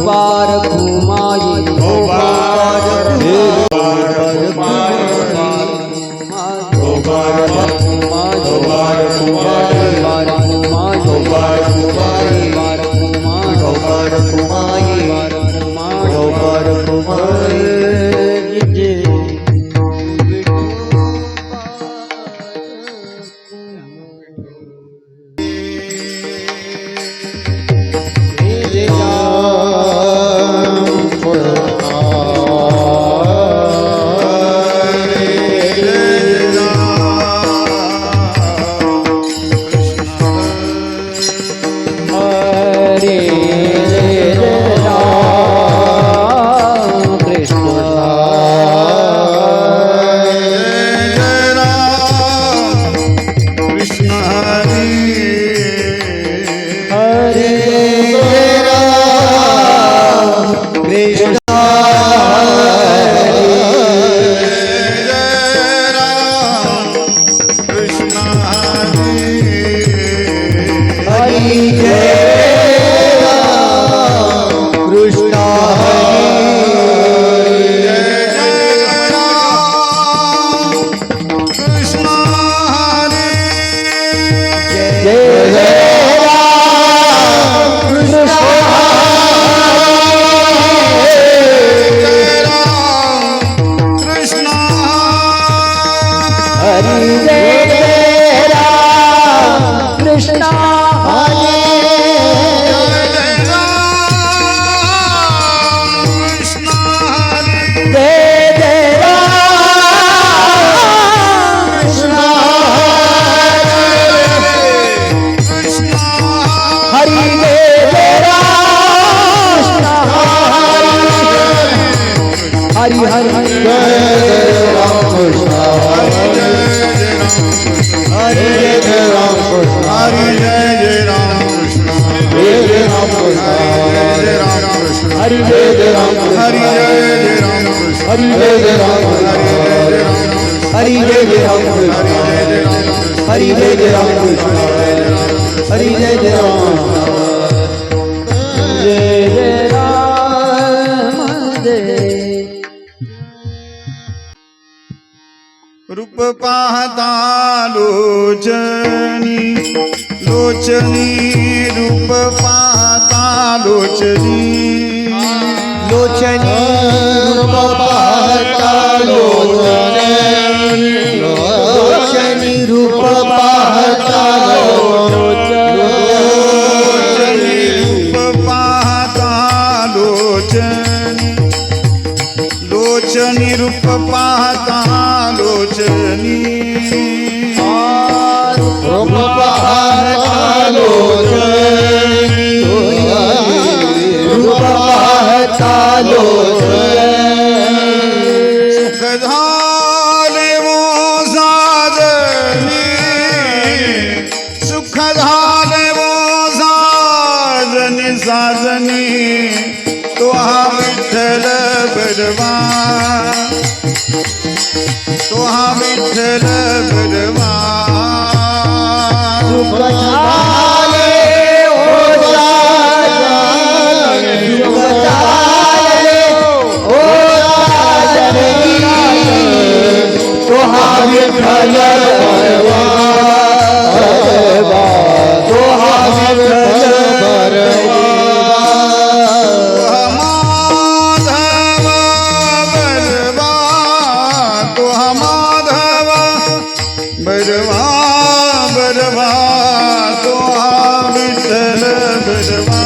पार घुमाई Hari Hari Hari जय जय राम हरि जय जय राम हरि जय जय राम हरि जय जय राम हरि जय जय राम हरि जय जय राम जय जय राम રૂપ પાહતા લોચની લોચની રૂપ પાહતા લોચની Baba. तुह माधवा बरवा बरवा तुहा विठ्ठल बरवा.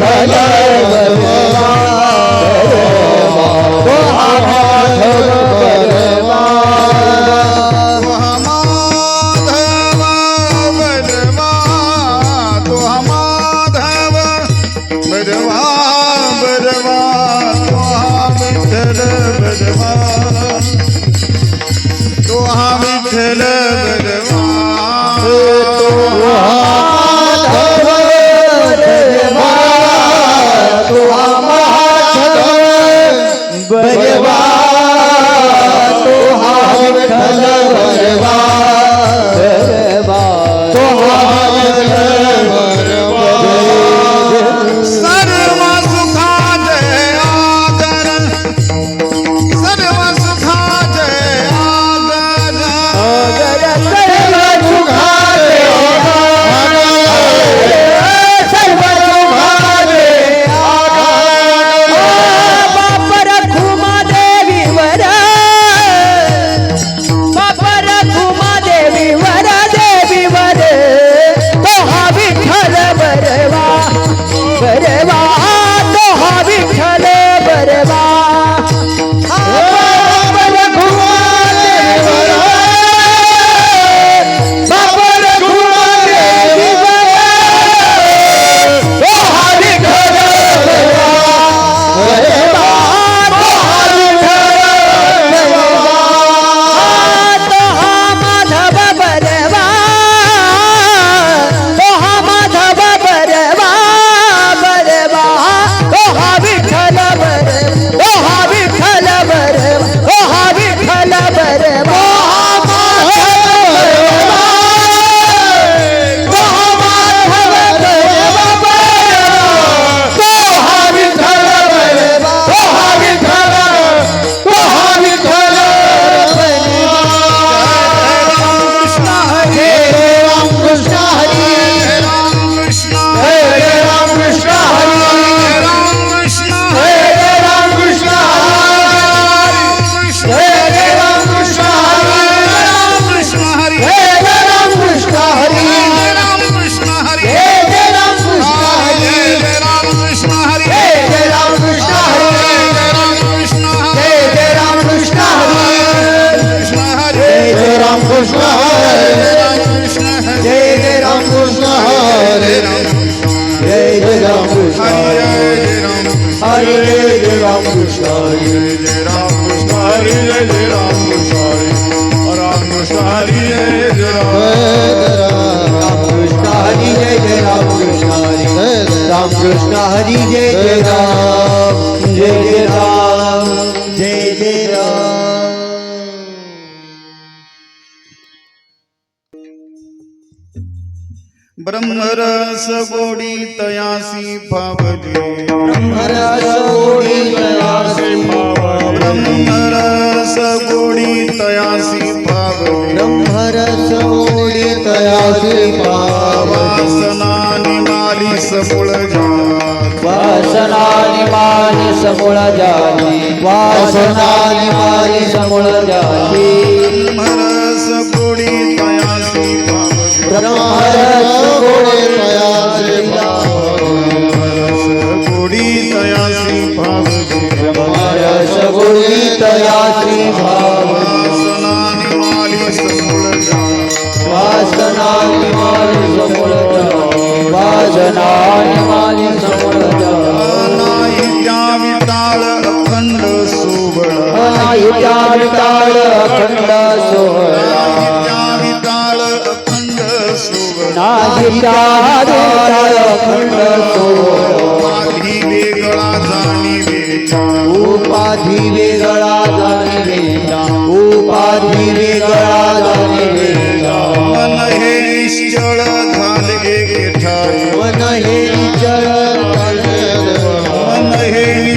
ಕಲಾ हरी जय जय राम जय जय राम जय जय राम। ब्रह्मरस गोडी तयासी पावले। ब्रह्मरसोडी तयासी ब्रह्मरस गोडी तयासी पावले। ब्रह्मरसोडी तयासी पावनी वासनानि मारी समुळ जात वासनानि मानि समूळ जाती वासनानि माली समूळ जाती ब्रह्मरस गोडी तयासी पावले ब्रह्मरसोडी तयासी तयासी तयासी वासनानि वासनानि समूळ जाती विटाळ अखंड सोहळा. विटाळ अखंड विटाळ अखंड सोहळा. वेगळा जाणी वेचा उपाधी वेगळा जाणी वेचा उपाधी वेगळा जाणे वेगळा मन हे निश्चळ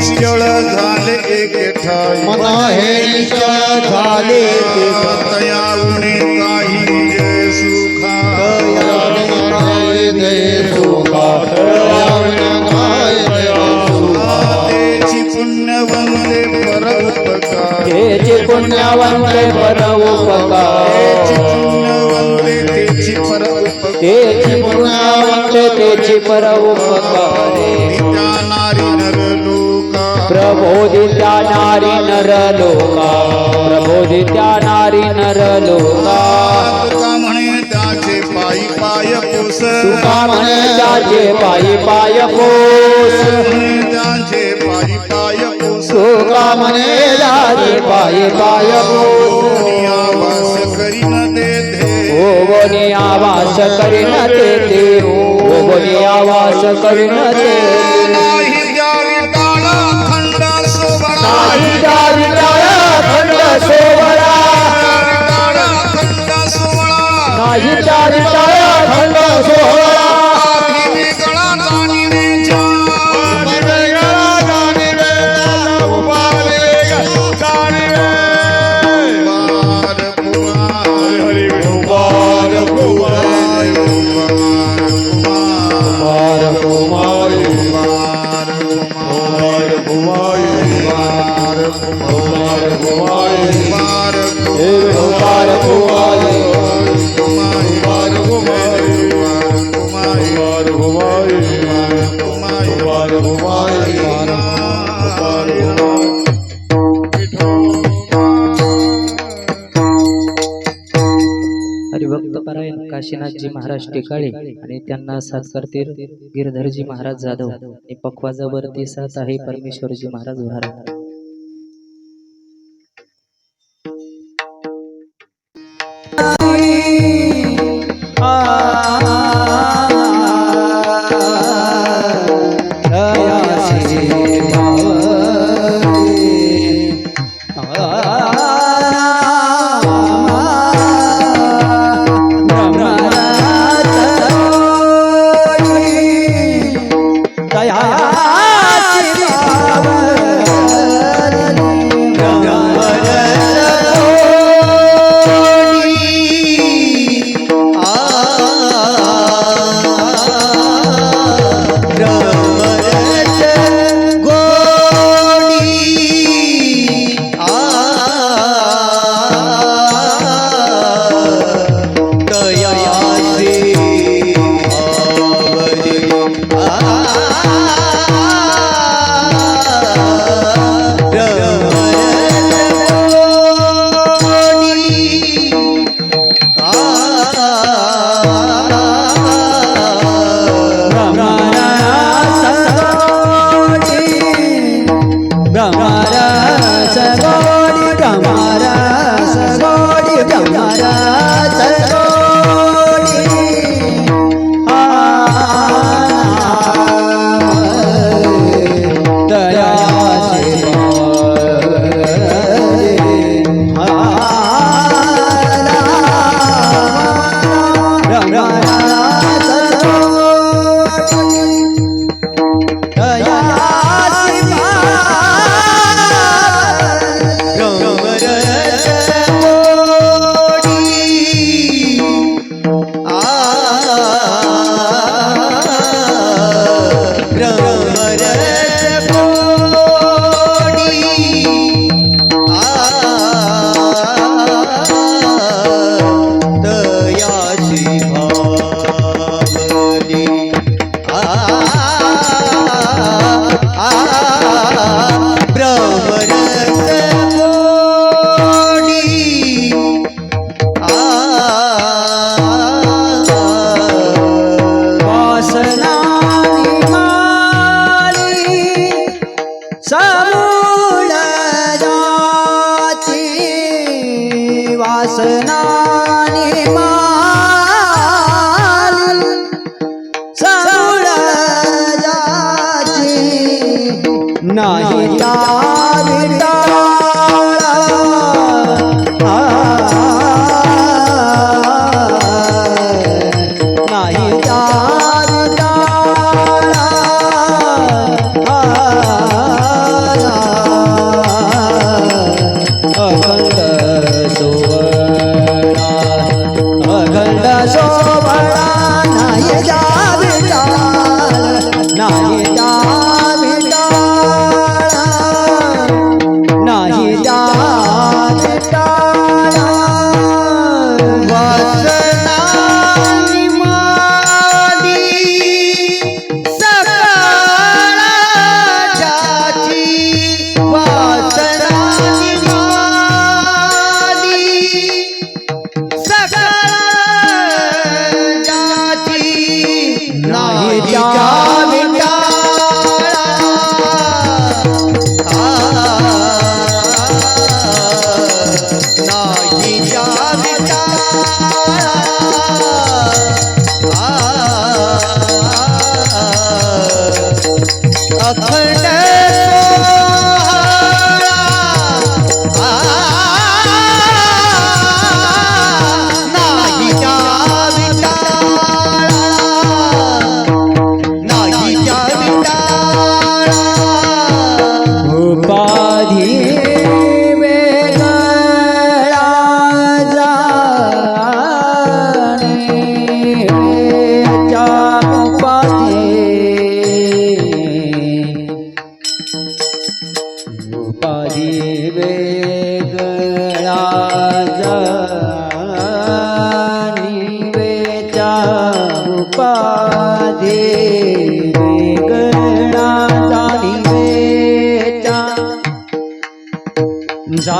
निश्चळ झाले एक ठाई. मन हे चळ झाले तया उणे काही जय सुखा. तेची पर उपकार. तेचे पुण्यवंते पर तेची उपकार. तेची पर उपकार. तेची पुण्यवंते तेची पर उपकारे. त्या नारी नर प्रबोधित्या नारी नर लोका प्रबोधित्या नारी नर लोका. म्हणे त्याचे पायी पाय पोस. तुका म्हणे त्याचे पायी पाय पोस. तुका म्हणे त्याचे पायी पाय पोस. करीन देते ओवनी आवास करीन देते ओवनी आवास करीन देते सोवळा नाही चारी टाळा खंड सोहळा. हरिभक्त परायण काशीनाथजी महाराज टेकाळे आणि त्यांना साथकर्ते गिरधरजी महाराज जाधव आणि पखवाजावरती साथ आहे परमेश्वरजी महाराज महाराज Ah आ जाऊ पाजे वेगळा जाणी वेचा जा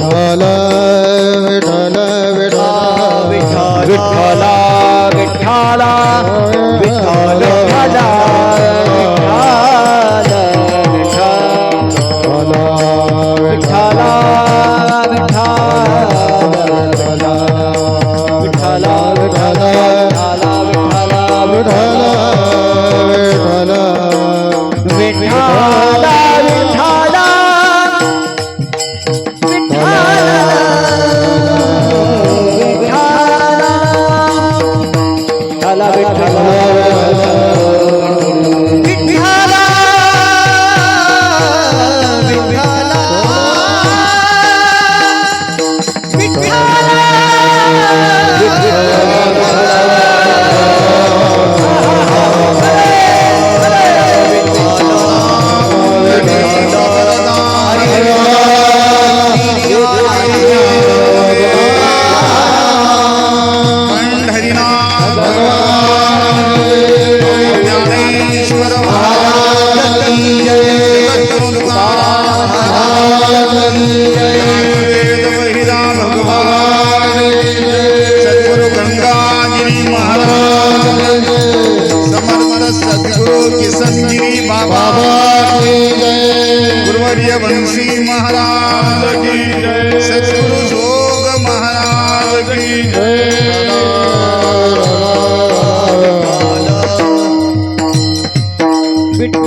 ঢালা ঢালা விட்டு